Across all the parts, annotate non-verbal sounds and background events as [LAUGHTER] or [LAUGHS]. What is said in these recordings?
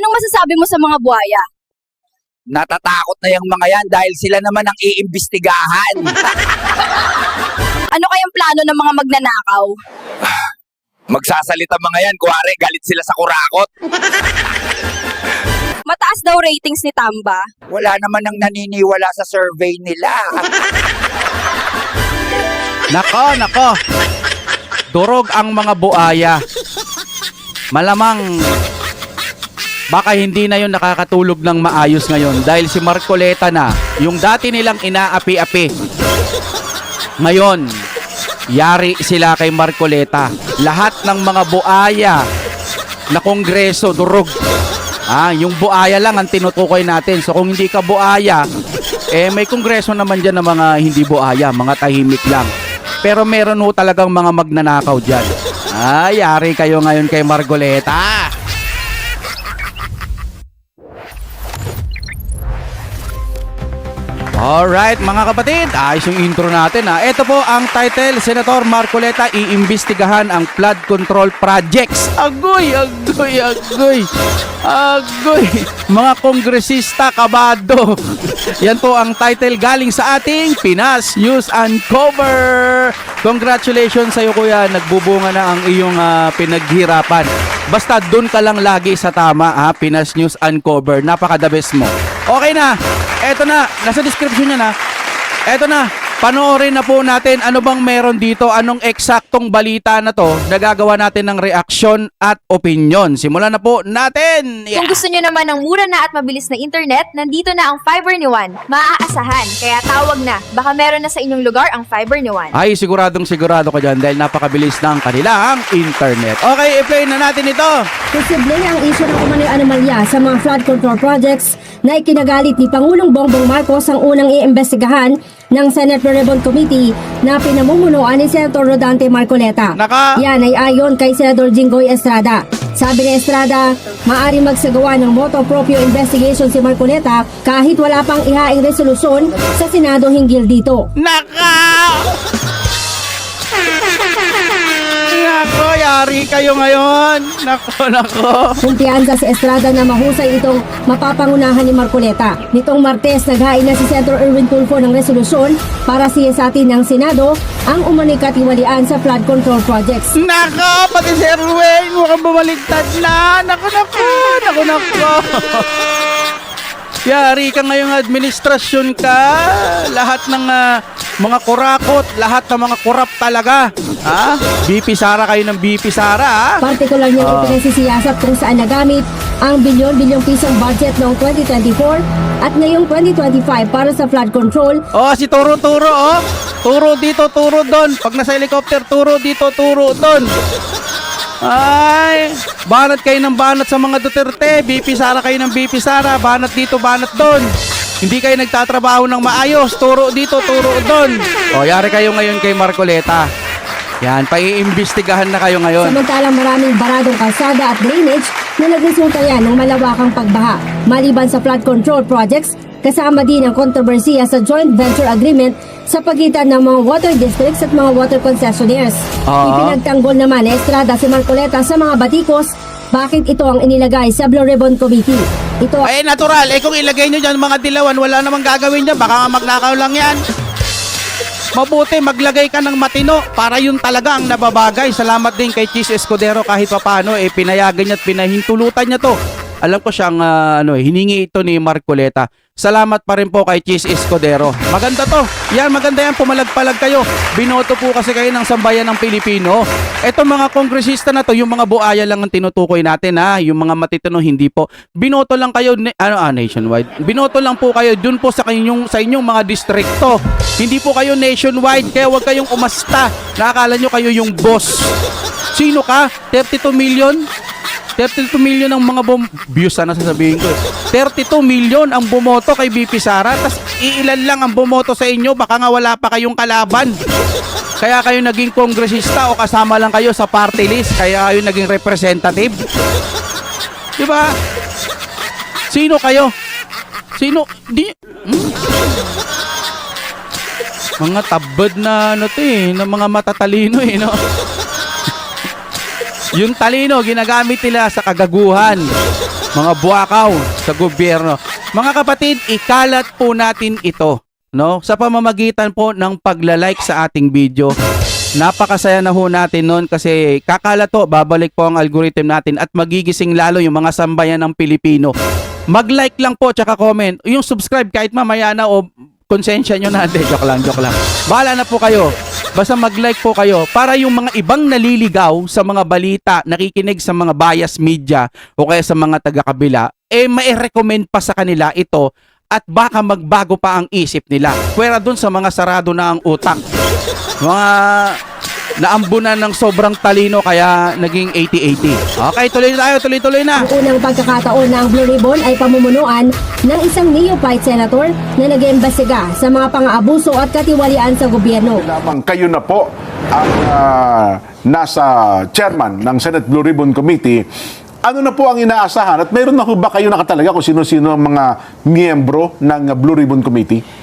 Anong masasabi mo sa mga buhaya? Natatakot na yung mga yan dahil sila naman ang iimbestigahan. [LAUGHS] Ano kayang plano ng mga magnanakaw? [SIGHS] Magsasalita mga yan, kuwari galit sila sa kurakot. [LAUGHS] Mataas daw ratings ni Tamba. Wala naman ang naniniwala sa survey nila. [LAUGHS] Nako, nako. Durog ang mga buaya. Malamang baka hindi na yun nakakatulog ng maayos ngayon dahil si Marcoleta na, yung dati nilang inaapi-api. Ngayon, yari sila kay Marcoleta. Lahat ng mga buaya na kongreso, durog. Ah, yung buaya lang ang tinutukoy natin. So kung hindi ka buaya, eh may kongreso naman dyan ng mga hindi buaya, mga tahimik lang. Pero meron ho talagang mga magnanakaw dyan. Ah, yari kayo ngayon kay Margoleta. Alright mga kapatid, ayos yung intro natin ha. Ito po ang title, Senator Marcoleta iimbestigahan ang flood control projects. Agoy, agoy, agoy. Agoy. Mga kongresista kabado. [LAUGHS] Yan po ang title galing sa ating Pinas News Uncover. Congratulations sa iyo kuya, nagbubunga na ang iyong ah, pinaghirapan. Basta doon ka lang lagi sa tama ha, Pinas News Uncover. Napaka the best mo. Okay na. Eto na, nasa description niya na. Eto na, panoorin na po natin ano bang meron dito, anong eksaktong balita na to na gagawa natin ng reaksyon at opinion. Simulan na po natin! Yeah. Kung gusto nyo naman ng mura na at mabilis na internet, nandito na ang fiber ni Juan. Maaasahan, kaya tawag na. Baka meron na sa inyong lugar ang fiber ni Juan. Ay, siguradong sigurado ka dyan dahil napakabilis ng kanilang internet. Okay, i-play na natin ito. Posible ang isyu ng umano'y anomalya sa mga flood control projects na ikinagalit ni Pangulong Bongbong Marcos ang unang iimbestigahan ng Senate Rebon Committee na pinamumunuan ni Senator Rodante Marcoleta. Naka- Yan ay ayon kay Senador Jinggoy Estrada. Sabi ni Estrada, maari magsagawa ng moto proprio investigation si Marcoleta kahit wala pang ihaing resolusyon sa Senado hinggil dito. Naka! Nako, yari kayo ngayon. Nako, nako. Kumpiyansa si Estrada na mahusay itong mapapangunahan ni Marcoleta. Nitong Martes, naghain na si Senator Erwin Tulfo ng resolusyon para siyasatin ng Senado ang umano'y katiwalian sa flood control projects. Nako, pati si Erwin, mukhang bumaligtad na. Nako, nako, nako, nako. Yari ka ngayong administrasyon ka. Lahat ng ah, mga kurakot, lahat ng mga kurap talaga. Ha? BP Sara kayo ng BP Sara, ha? Partikular niyang Ah. ipinagsisiyasat kung saan nagamit ang bilyon-bilyong pisong budget noong 2024 at ngayong 2025 para sa flood control Oh, si Turo Turo, oh. Turo dito, turo doon. Pag nasa helicopter, turo dito, turo doon. Ay, banat kayo ng banat sa mga Duterte. BP Sara kayo ng BP Sara. Banat dito, banat doon. Hindi kayo nagtatrabaho ng maayos. Turo dito, turo doon. O, yari kayo ngayon kay Marcoleta. Yan, paiimbestigahan na kayo ngayon. Samantalang maraming baradong kalsada at drainage na nagresulta yan ng malawakang pagbaha. Maliban sa flood control projects, kasama din ang kontrobersiya sa joint venture agreement sa pagitan ng mga water districts at mga water concessionaires. Ah. Ipinagtanggol naman ni Estrada si Marcoleta sa mga batikos bakit ito ang inilagay sa Blue Ribbon Committee. Ito Eh, natural. Eh, kung ilagay nyo dyan mga dilawan, wala namang gagawin dyan. Baka magnakaw lang yan. Mabuti, maglagay ka ng matino para yun talaga ang nababagay. Salamat din kay Cheese Escudero kahit papano, eh, pinayagan niya at pinahintulutan niya to. Alam ko siyang ah, ano, eh, hiningi ito ni Marcoleta. Salamat pa rin po kay Cheese Escudero. Maganda to. Yan, maganda yan. Pumalag-palag kayo. Binoto po kasi kayo ng sambayan ng Pilipino. Eto mga kongresista na to, yung mga buaya lang ang tinutukoy natin ha. Yung mga matitino, hindi po. Binoto lang kayo, ano, ah, nationwide. Binoto lang po kayo dun po sa inyong, sa inyong mga distrikto. Hindi po kayo nationwide, kaya huwag kayong umasta. Nakakala nyo kayo yung boss. Sino ka? 32 million? 32 million ang mga bum... Views sana sasabihin ko. eh. 32 million ang bumoto kay BP Sara, tas iilan lang ang bumoto sa inyo, baka nga wala pa kayong kalaban. Kaya kayo naging kongresista o kasama lang kayo sa party list, kaya kayo naging representative. Di ba? Sino kayo? Sino? Di... Hmm? Mga tabad na ano to eh, ng mga matatalino eh, no? Yung talino, ginagamit nila sa kagaguhan. mga buwakaw sa gobyerno. Mga kapatid, ikalat po natin ito no sa pamamagitan po ng pagla-like sa ating video. Napakasaya na ho natin noon kasi kakalat to, babalik po ang algorithm natin at magigising lalo yung mga sambayan ng Pilipino. Mag-like lang po tsaka comment. Yung subscribe kahit mamaya na o konsensya nyo na. Hindi, joke lang, joke lang. Bahala na po kayo. Basta mag-like po kayo para yung mga ibang naliligaw sa mga balita, nakikinig sa mga bias media o kaya sa mga taga-kabila, eh mai-recommend pa sa kanila ito at baka magbago pa ang isip nila. Pwera dun sa mga sarado na ang utak. Mga naambunan ng sobrang talino kaya naging 80-80. Okay, tuloy na tayo, tuloy-tuloy na. Ang unang pagkakataon ng Blue Ribbon ay pamumunuan ng isang neophyte senator na nag-iimbestiga sa mga pang-aabuso at katiwalian sa gobyerno. lamang kayo na po ang ah, nasa chairman ng Senate Blue Ribbon Committee. Ano na po ang inaasahan? At meron na po ba kayo nakatalaga kung sino-sino ang mga miyembro ng Blue Ribbon Committee?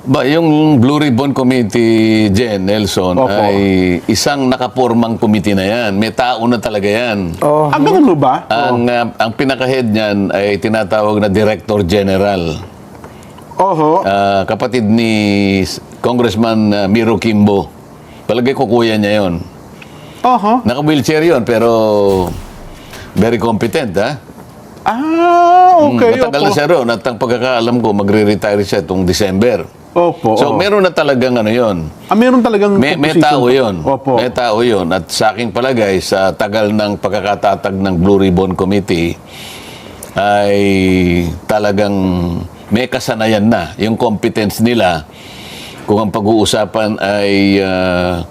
Ba, yung Blue Ribbon Committee, Jen, Nelson, Opo. ay isang nakapormang committee na yan. May tao na talaga yan. Ah, ganun ba? Ang, ah, ang pinaka-head niyan ay tinatawag na Director General. Oho. Ah, kapatid ni Congressman ah, Miro Kimbo. Palagay ko kuya niya yon. Oho. Naka-wheelchair yon pero very competent, ha? Ah, okay. Hmm, Matagal opo. na siya roon at ang pagkakaalam ko, magre-retire siya itong December. Opo. So, meron na talagang ano yon. ah, meron talagang May, may tao yun. Opo. May tao yun. At sa aking palagay, sa tagal ng pagkakatatag ng Blue Ribbon Committee, ay talagang may kasanayan na. Yung competence nila, kung ang pag-uusapan ay ah,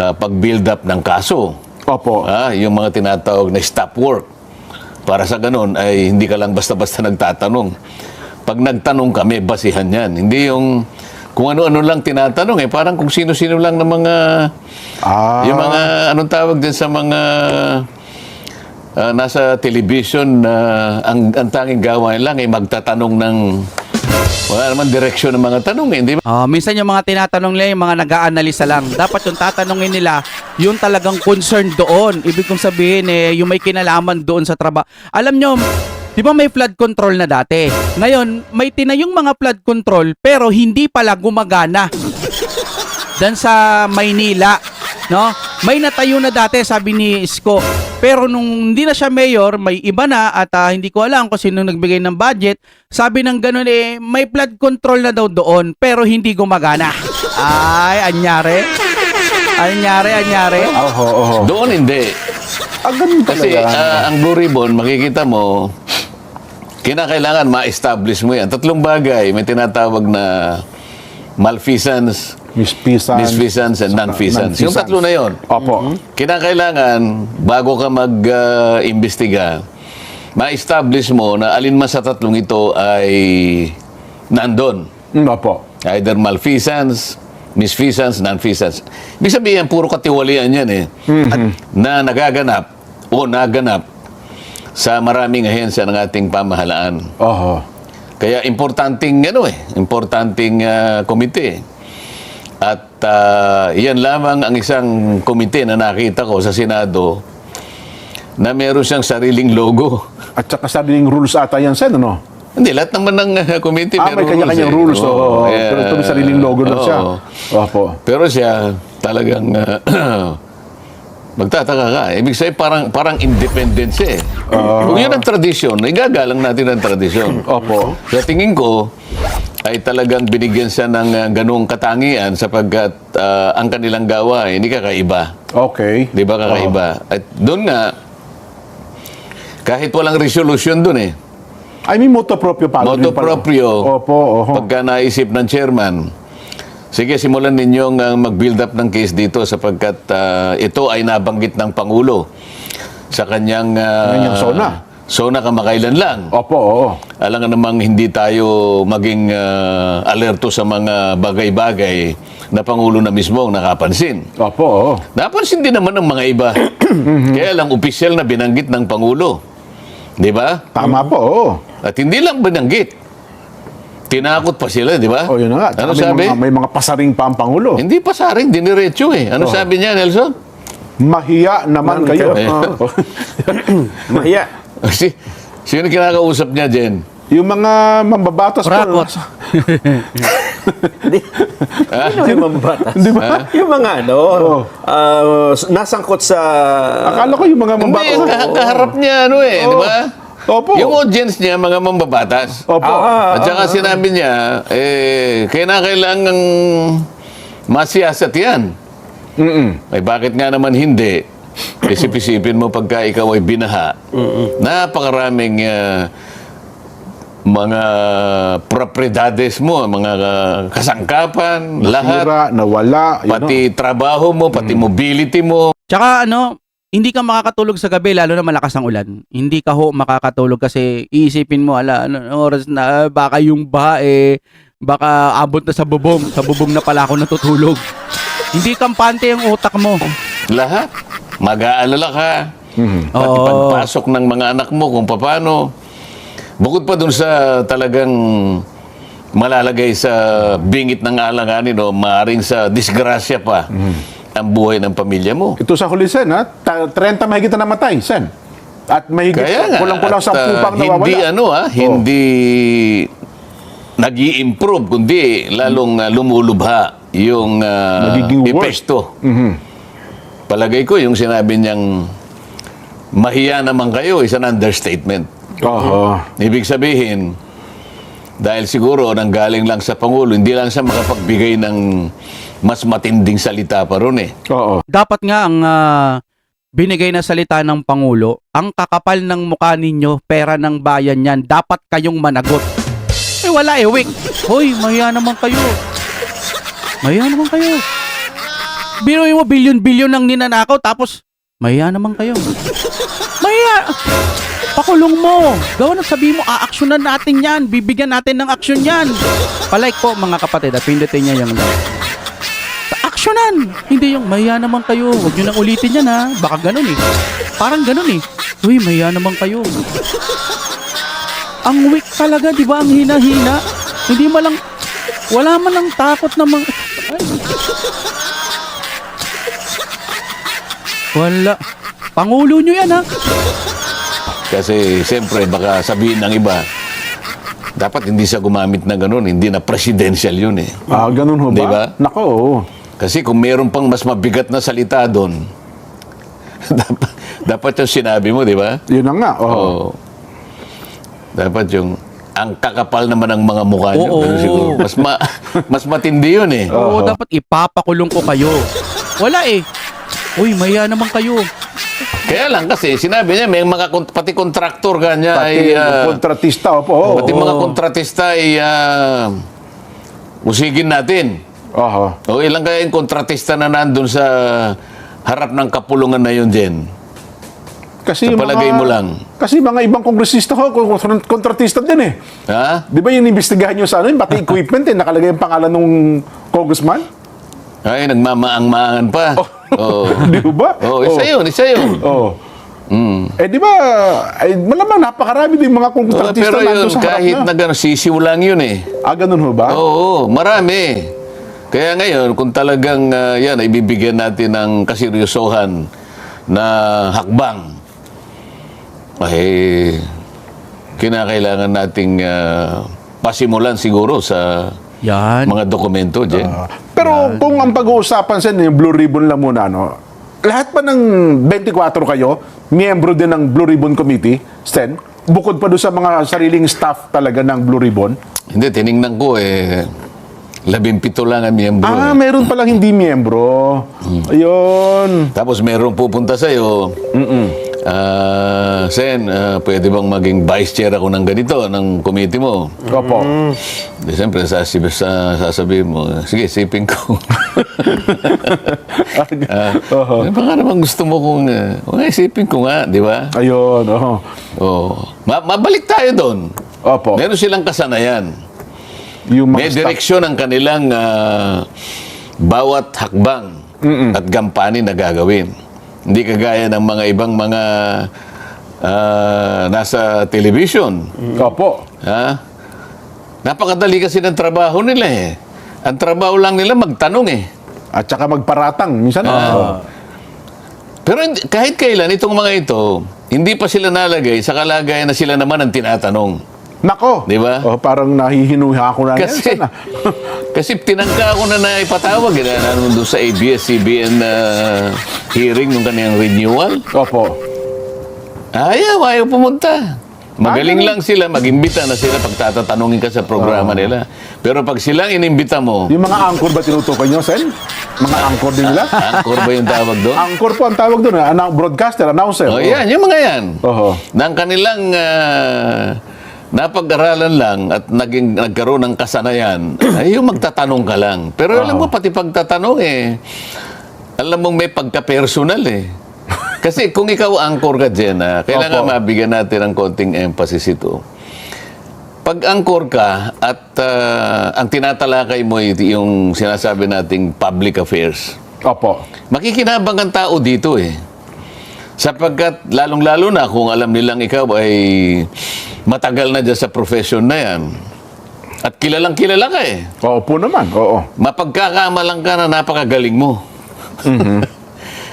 ah, pag-build up ng kaso, Opo. ah, yung mga tinatawag na stop work. Para sa ganun, ay hindi ka lang basta-basta nagtatanong. Pag nagtanong ka, may basihan yan. Hindi yung kung ano-ano lang tinatanong eh. Parang kung sino-sino lang ng mga... Ah. Yung mga, anong tawag din sa mga... ah, nasa television na ang, ang tanging gawain lang ay magtatanong ng... Wala naman direksyon ng mga tanong eh. Hindi ba? Ah, minsan yung mga tinatanong nila, yung mga nag-aanalisa lang. Dapat yung tatanungin nila, yung talagang concern doon. Ibig kong sabihin, eh, yung may kinalaman doon sa trabaho. Alam nyo, di ba may flood control na dati? Ngayon, may tinayong mga flood control, pero hindi pala gumagana. Dan sa Maynila, no? May natayo na dati, sabi ni Isko. Pero nung hindi na siya mayor, may iba na at ah, hindi ko alam kung sino nagbigay ng budget. Sabi ng ganun eh, may flood control na daw doon, pero hindi gumagana. Ay, anyari. Anyari, anyari. Oho, oho. Doon hindi. Ah, ganun Kasi talaga. ah, ang Blue Ribbon, makikita mo, kinakailangan ma-establish mo yan. Tatlong bagay. May tinatawag na malfeasance, Mispisans. misfeasance, and non-feasance. Yung tatlo na yon. Opo. Kinakailangan, bago ka mag-imbestiga, ma-establish mo na alin man sa tatlong ito ay nandun. Mm, Opo. Either malfeasance, misfeasance, non-feasance. Ibig sabihin, puro katiwalian yan eh. At na nagaganap o naganap sa maraming ahensya ng ating pamahalaan. Oho. Kaya importanting ano eh, importanting ah, komite. At ah, yan lamang ang isang komite na nakita ko sa Senado na meron siyang sariling logo. At saka sariling rules ata yan, Sen, ano? Hindi, lahat naman ng uh, committee Ah, may kanya-kanyang eh. rules. Oo, Oo, kaya- pero ito may sariling logo na siya. oo. Opo. Pero siya talagang ah, [CLEARS THROAT] magtataka ka. Ibig sabihin parang parang independent siya eh. Kung yun ang tradisyon, igagalang natin ang tradisyon. [LAUGHS] Opo. Sa tingin ko, ay talagang binigyan siya ng uh, ganung katangian sapagkat ah, ang kanilang gawa ay hindi kakaiba. Okay. Di ba kakaiba? At doon nga, kahit walang resolution doon eh. I mean, moto proprio pa. Moto proprio. Opo, oho. Pagka naisip ng chairman, sige, simulan ninyong uh, mag-build up ng case dito sapagkat uh, ito ay nabanggit ng Pangulo sa kanyang, uh, Kanyang SONA. SONA kamakailan lang. Opo, oo. Alam nga namang hindi tayo maging uh, alerto sa mga bagay-bagay na Pangulo na mismo ang nakapansin. Opo, oo. Napansin din naman ng mga iba. [CLEARS THROAT] Kaya lang opisyal na binanggit ng Pangulo. Di ba? Tama po, oo. At hindi lang binanggit. Tinakot pa sila, di ba? O, yun na nga. Ano Tsaka sabi? may Mga, may mga pasaring pa ang Pangulo. Hindi pa saring, diniretso eh. Ano Oh. sabi niya, Nelson? Mahiya naman kayo. kayo. [LAUGHS] Oo. [CLEARS THROAT] Mahiya. Si, Sino kinakausap niya, Jen? Yung mga mambabatas. Kurakot. Ano [LAUGHS] yung mambatas? Di ba? Yung mga ano, Oo. ah, nasangkot sa... Akala ko yung mga Hindi, mambabatas. ka- kaharap niya, ano eh, di ba? Opo. Yung audience niya, mga mambabatas. Opo. Ah, At saka sinabi niya, eh, kailangan masiyasat yan. Mm-mm. Ay bakit nga naman hindi? Isip-isipin mo pagka ikaw ay binaha. Napakaraming ah, mga propriedades mo, mga ah, kasangkapan, lahat. Sira, nawala. Pati trabaho mo, pati mobility mo. Tsaka ano, hindi ka makakatulog sa gabi lalo na malakas ang ulan. Hindi ka ho makakatulog kasi iisipin mo, ala, ano, ano oras na, baka yung baha eh, baka abot na sa bubong. Sa bubong na pala ako natutulog. Hindi kampante ang utak mo. Lahat. Mag-aalala ka. Mhm. Pati Oo. pagpasok ng mga anak mo kung paano. Bukod pa dun sa talagang malalagay sa bingit ng alanganin o maaring sa disgrasya pa ang buhay ng pamilya mo. Ito sa huli, Sen, ha? Ta- 30 mahigit na namatay, Sen. At mahigit, Kaya nga, kulang-kulang sa pupang nawawala. Hindi ano ah, Oh. hindi nag improve kundi lalong ah, lumulubha yung worse. epekto. Mhm. Palagay ko yung sinabi niyang mahiya naman kayo is an understatement. Oho. Ibig sabihin, dahil siguro nanggaling lang sa Pangulo, hindi lang siya makapagbigay ng mas matinding salita pa ron eh. Oo. Dapat nga ang ah, binigay na salita ng Pangulo, ang kakapal ng mukha ninyo, pera ng bayan yan, dapat kayong managot. Eh wala eh, wait. Hoy, maya naman kayo. Maya naman kayo. Biruin mo, bilyon-bilyon ang ninanakaw, tapos, maya naman kayo. Maya! Pakulong mo. Gawa na sabi mo, aaksyonan natin yan. Bibigyan natin ng aksyon yan. Palike po mga kapatid at pindutin niya yung like. Aksyonan! Hindi yung maya naman kayo. Huwag nyo nang ulitin yan ha. Baka ganun eh. Parang ganun eh. Uy, maya naman kayo. Ang weak talaga, di ba? Ang hina-hina. Hindi mo lang, wala man lang takot na mga... Ay. Wala. Pangulo nyo yan ha. Kasi siyempre baka sabihin ng iba, dapat hindi siya gumamit na ganun, hindi na presidential yun eh. Ah, ganun ho ba? Di ba? Nako, oo. Kasi kung meron pang mas mabigat na salita doon, [LAUGHS] dapat, dapat yung sinabi mo, di ba? Yun na nga. Oo. Oo. Dapat yung ang kakapal naman ng mga mukha niyo. Oo. Ganun siguro. Mas, ma, mas matindi yun eh. Oo, dapat ipapakulong ko kayo. Wala eh. Uy, maya naman kayo. Kaya lang kasi sinabi niya may mga kont- pati kontraktor kanya Pati ay ah, kontratista, opo. Oo. pati mga kontratista ay ah, usigin natin. Oho. O ilang kaya yung kontratista na nandun sa harap ng kapulungan na yun din. Kasi Sa palagay mga- mo lang. Kasi mga ibang kongresista ko, kon- kontratista din eh. Ha? Di ba yung investigahan nyo sa ano, yung pati [LAUGHS] equipment eh, nakalagay yung pangalan ng congressman? Ay, nagmamaang-maangan pa. Oo. [LAUGHS] Di ba? Oh, isa yun, isa yun. Oo. Mm. Eh di ba, ay, malamang napakarami din mga Oh, kontratista pero nandun yun, sa harap kahit na. na gano'n, sisiw lang yun eh. Ah, ganun ho ba? Oo, marami. Kaya ngayon, kung talagang ah, yan, ibibigyan natin ng kaseryosohan na hakbang, ay kinakailangan nating ah, pasimulan siguro sa Yan. mga dokumento, Jen. Ah, pero kung ang pag-uusapan sa yung Blue Ribbon lang muna, no? Lahat pa ng 24 kayo, miyembro din ng Blue Ribbon Committee, Sten? Bukod pa doon sa mga sariling staff talaga ng Blue Ribbon? Hindi, tiningnan ko eh, labimpito lang ang miyembro. Ah, eh. meron palang hindi miyembro. Ayun. Tapos meron pupunta sa'yo, ah, Sen, ah, pwede bang maging vice chair ako ng ganito, ng committee mo? Opo. Di, siyempre, sasib- sa, sasabihin mo, sige, sipin ko. [LAUGHS] Oho. ano baka naman gusto mo kung, uh, okay, sipin ko nga, di ba? Ayun, oho. Oh. Ma- mabalik tayo doon. Opo. Meron silang kasanayan. Yung mga May staff. direksyon ang kanilang ah, bawat hakbang at gampanin na gagawin. Hindi kagaya ng mga ibang mga ah, nasa television. Opo. Ha? Napakadali kasi ng trabaho nila eh. Ang trabaho lang nila magtanong eh. At saka magparatang. Minsan, Ah. Pero kahit kailan itong mga ito, hindi pa sila nalagay sa kalagayan na sila naman ang tinatanong. Nako. Di ba? Oh, parang nahihinuha ko na yan. Kasi, Sana. [LAUGHS] kasi tinangka ko na na ipatawag eh, doon sa ABS-CBN uh, hearing nung kanyang renewal. Opo. Ayaw, ayaw pumunta. Magaling Ah, lang sila, mag-imbita na sila pag tatatanungin ka sa programa nila. Pero pag silang inimbita mo, Yung mga angkor ba tinutukoy nyo, Sen? Mga angkor din nila? angkor ba yung tawag doon? Angkor po ang tawag doon. Annou- broadcaster, announcer. Oh, yan, yung mga yan. Oho. Nang kanilang ah, napag-aralan lang at naging nagkaroon ng kasanayan, [CLEARS THROAT] ay yung magtatanong ka lang. Pero alam mo, pati pagtatanong eh, alam mong may pagka-personal eh. Kasi kung ikaw angkor ka dyan, ah, kailangan Opo. mabigyan natin ng konting emphasis ito. Pag angkor ka at ah, ang tinatalakay mo ay yung sinasabi nating public affairs, Opo. Makikinabang ang tao dito eh. Sapagkat lalong-lalo na kung alam nilang ikaw ay matagal na dyan sa profession na yan. At kilalang kilala ka eh. Oo po naman. Oo. Mapagkakamalang ka na napakagaling mo. [LAUGHS]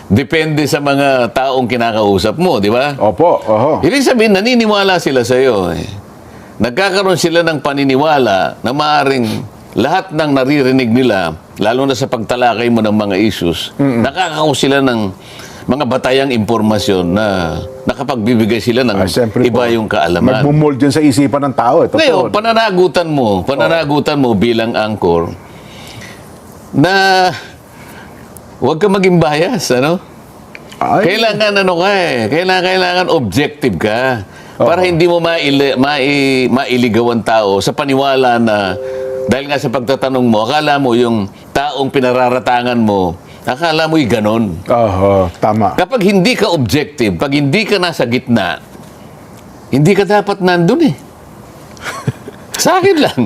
Depende sa mga taong kinakausap mo, di ba? Opo. Oho. Ibig sabihin, naniniwala sila sa iyo. Eh. Nagkakaroon sila ng paniniwala na maaring lahat ng naririnig nila, lalo na sa pagtalakay mo ng mga issues, nakakakuha sila ng mga batayang impormasyon na nakapagbibigay sila ng Ah, siyempre iba po. yung kaalaman. Magmumold dyan sa isipan ng tao. Ito Ngayon, po. pananagutan mo, pananagutan mo bilang angkor na huwag ka maging bias, ano? Ay, Kailangan ano ka eh. Kailangan, kailangan objective ka. Para Oo. hindi mo maili, mai, mailigaw ang tao sa paniwala na dahil nga sa pagtatanong mo, akala mo yung taong pinararatangan mo, akala mo'y ganon. Oho. Tama. Kapag hindi ka objective, pag hindi ka nasa gitna, hindi ka dapat nandun eh. [LAUGHS] sa akin lang.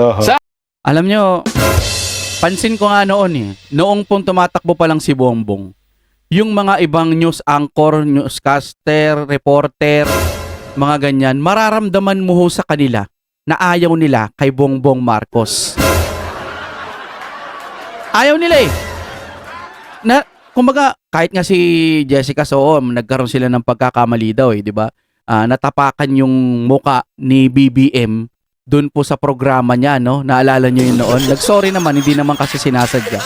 Oho. Sa Alam nyo, pansin ko nga noon eh, noong pong tumatakbo pa lang si Bongbong, yung mga ibang news anchor, newscaster, reporter, mga ganyan, mararamdaman mo ho sa kanila na ayaw nila kay Bongbong Marcos. Ayaw nila eh. Na, kumbaga, kahit nga si Jessica Soom, nagkaroon sila ng pagkakamali daw eh, di ba? Ah, natapakan yung muka ni BBM doon po sa programa niya, no? Naalala niyo yun noon? Nag-sorry naman, hindi naman kasi sinasadya.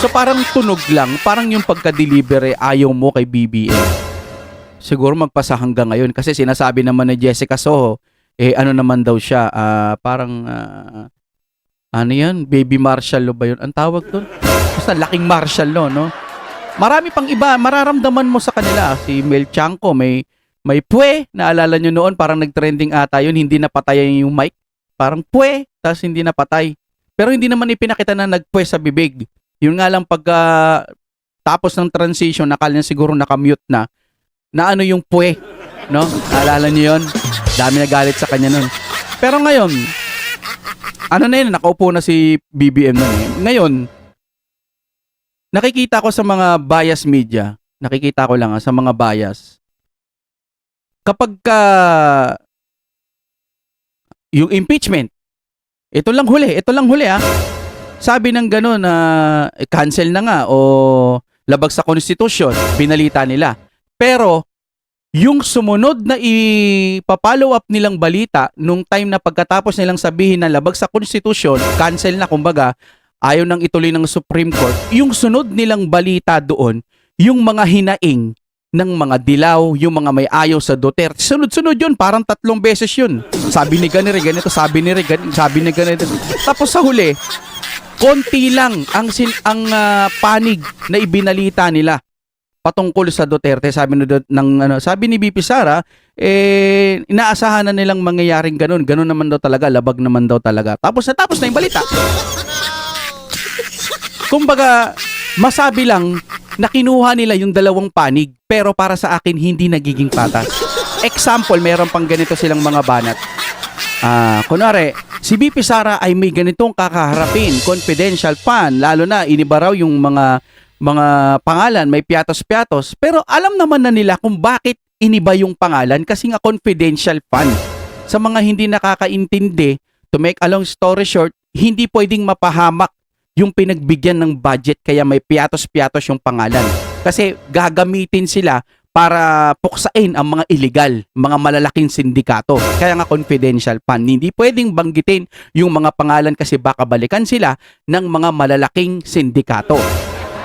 So parang tunog lang, parang yung pagka-deliver eh, ayaw mo kay BBM. Siguro magpasa hanggang ngayon kasi sinasabi naman ni Jessica Soho, eh ano naman daw siya, ah, parang, ah, ano yan, baby marshal lo ba yun? Ang tawag doon? Basta laking marshal lo, no? Marami pang iba, mararamdaman mo sa kanila. Si Mel Chanco, may may pwe, naalala nyo noon, parang nag-trending ata yun, hindi napatay yung mic. Parang pwe, tapos hindi napatay. Pero hindi naman ipinakita na nagpwe sa bibig. Yun nga lang pagka tapos ng transition, nakala niya siguro nakamute na, na ano yung pwe, no? Naalala niyo yun? Dami nagalit sa kanya nun. Pero ngayon, ano na yun, nakaupo na si BBM nun eh. Ngayon, nakikita ko sa mga bias media, nakikita ko lang ah, sa mga bias, kapag ka yung impeachment, ito lang huli, ito lang huli ah. Sabi ng gano'n na eh, cancel na nga o labag sa konstitusyon, binalita nila. Pero yung sumunod na ipapollow up nilang balita nung time na pagkatapos nilang sabihin na labag sa konstitusyon, cancel na kumbaga, ayaw nang ituloy ng Supreme Court, yung sunod nilang balita doon, yung mga hinaing ng mga dilaw, yung mga may ayaw sa Duterte. Sunod-sunod yun, parang tatlong beses yun. Sabi ni ganito, ganito, sabi ni ganito, sabi ni ganito. Tapos sa huli, konti lang ang sin ang ah, panig na ibinalita nila patungkol sa Duterte sabi ni ng ano sabi ni BP Sara eh inaasahan na nilang mangyayaring ganun. Ganun naman daw talaga labag naman daw talaga. Tapos natapos na yung balita. Kumbaga masabi lang na kinuha nila yung dalawang panig pero para sa akin hindi nagiging patas. Example meron pang ganito silang mga banat. Ah, kunwari, si BP Sara ay may ganitong kakaharapin, confidential fund, lalo na iniba raw yung mga mga pangalan, may piatos-piatos. Pero alam naman na nila kung bakit iniba yung pangalan kasi nga confidential fund. Sa mga hindi nakakaintindi, to make a long story short, hindi pwedeng mapahamak yung pinagbigyan ng budget kaya may piatos-piatos yung pangalan. Kasi gagamitin sila para puksain ang mga illegal, mga malalaking sindikato. Kaya nga confidential fund. Hindi pwedeng banggitin yung mga pangalan kasi baka balikan sila ng mga malalaking sindikato.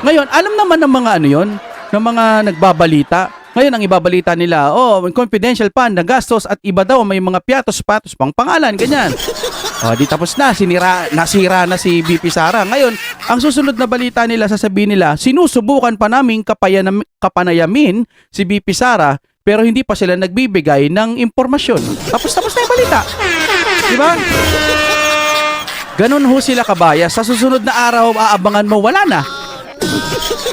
Ngayon, alam naman ng mga ano yon, ng mga nagbabalita. Ngayon, ang ibabalita nila, oh, confidential fund, nagastos at iba daw, may mga piatos-patos pang pangalan, ganyan. O, di tapos na, sinira, nasira na si BP Sara. Ngayon, ang susunod na balita nila, sasabihin nila, sinusubukan pa naming kapayanam, kapanayamin si BP Sara, pero hindi pa sila nagbibigay ng impormasyon. Tapos tapos na yung balita. Di ba? Ganun ho sila kabaya. Sa susunod na araw, aabangan mo, wala na.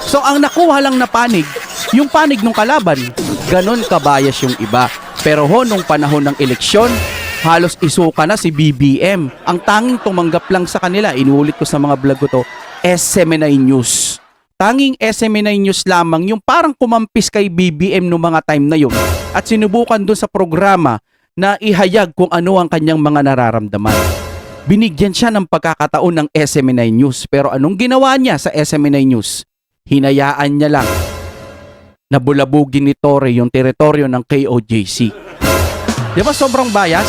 So ang nakuha lang na panig, yung panig ng kalaban, ganon kabayas yung iba. Pero ho, nung panahon ng eleksyon, halos isuka na si BBM. Ang tanging tumanggap lang sa kanila, inuulit ko sa mga vlog ko to, SMNI News. Tanging SMNI News lamang yung parang kumampis kay BBM no mga time na yun at sinubukan dun sa programa na ihayag kung ano ang kanyang mga nararamdaman. Binigyan siya ng pagkakataon ng SMNI News pero anong ginawa niya sa SMNI News? Hinayaan niya lang na bulabugin ni Torre yung teritoryo ng KOJC. Di ba sobrang bias?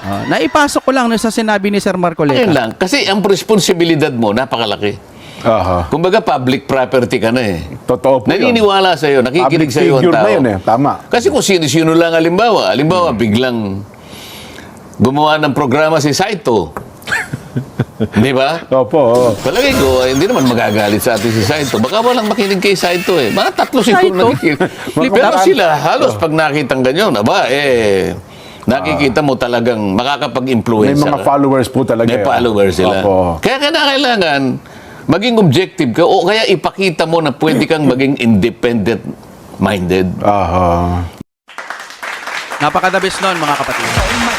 Ah, naipasok ko lang no sa sinabi ni Sir Ayun Marcoleta. lang. Kasi ang responsibilidad mo, napakalaki. Aha. Kumbaga, public property ka na eh. Totoo po yun. Naniniwala sa'yo, nakikinig Public sa'yo ang figure tao. na yun eh. Tama. Kasi kung sino-sino lang halimbawa, halimbawa biglang gumawa ng programa si Saito. [LAUGHS] Di ba? Opo. oo. Palagay ko, eh, hindi naman magagalit sa atin si Saito. Baka walang makinig kay Saito eh. Mga tatlo siguro Saito? nakikinig. Pero sila, halos pag nakitang ganyan, aba, eh, nakikita mo talagang makakapag-influence. May mga ka. followers po talaga. May eh. followers sila. Opo. Kaya kailangan maging objective ka o kaya ipakita mo na pwede kang maging independent minded. Aha. Napakadabis nun mga kapatid.